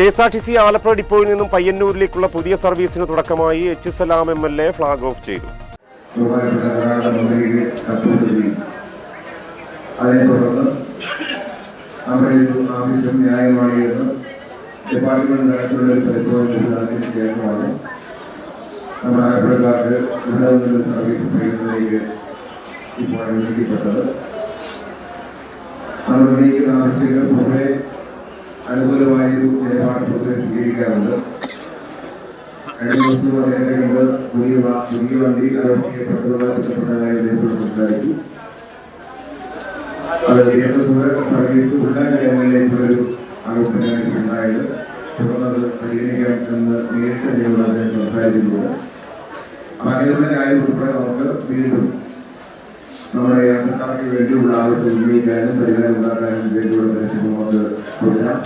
K S R T C Alappuzha ഡിപ്പോയിൽ നിന്നും പയ്യന്നൂരിലേക്കുള്ള പുതിയ സർവീസിന് തുടക്കമായി H Salam M L A flag off ചെയ്തു. അതിനെ തുടർന്ന് ആവശ്യം ഡിപ്പാർട്ട്മെന്റ് സർവീസ് ആവശ്യങ്ങൾ പൊതുവെ സ്വീകരിക്കാറുണ്ട്. കഴിഞ്ഞ ദിവസം അദ്ദേഹത്തെ കണ്ട് പുതിയ പുതിയ വണ്ടി ആരോഗ്യപ്പെട്ടതുമായി ബന്ധപ്പെട്ട കാര്യത്തെക്കുറിച്ച് സംസാരിച്ചു. അത് ദീർഘദൂര സർവീസ് എമ്മിലേക്കൊരു ആലോചന ഉണ്ടായത് തുടർന്ന് അത് പരിഗണിക്കാം എന്ന് നേരിട്ട് എന്നോട് അദ്ദേഹം സംസാരിച്ചിട്ടുണ്ട്. അപ്പൊ അങ്ങനെയുള്ള കാര്യം ഉൾപ്പെടെ നമുക്ക് വീണ്ടും നമ്മുടെ യാത്രക്കാർക്ക് വേണ്ടിയുള്ള ആവശ്യം ഉന്നയിക്കാനും പരിഹാരം ഉണ്ടാക്കാനും വേണ്ടിയുള്ള നിർദ്ദേശങ്ങൾ നമുക്ക് കൊടുക്കാം.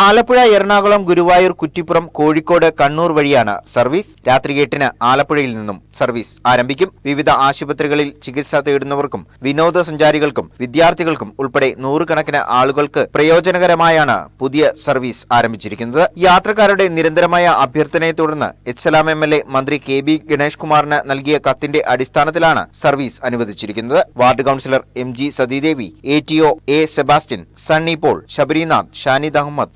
ആലപ്പുഴ എറണാകുളം ഗുരുവായൂർ കുറ്റിപ്പുറം കോഴിക്കോട് കണ്ണൂർ വഴിയാണ് സർവീസ്. രാത്രി എട്ടിന് ആലപ്പുഴയിൽ നിന്നും സർവീസ് ആരംഭിക്കും. വിവിധ ആശുപത്രികളിൽ ചികിത്സ തേടുന്നവർക്കും വിനോദസഞ്ചാരികൾക്കും വിദ്യാർത്ഥികൾക്കും ഉൾപ്പെടെ നൂറുകണക്കിന് ആളുകൾക്ക് പ്രയോജനകരമായാണ് പുതിയ സർവീസ് ആരംഭിച്ചിരിക്കുന്നത്. യാത്രക്കാരുടെ നിരന്തരമായ അഭ്യർത്ഥനയെ തുടർന്ന് H Salam M L A മന്ത്രി കെ ബി ഗണേഷ് കുമാറിന് നൽകിയ കത്തിന്റെ അടിസ്ഥാനത്തിലാണ് സർവീസ് അനുവദിച്ചിരിക്കുന്നത്. Ward councillor M G Sathidevi A T O A Sebastian Sunny Paul Sabarinath Shanid Ahammed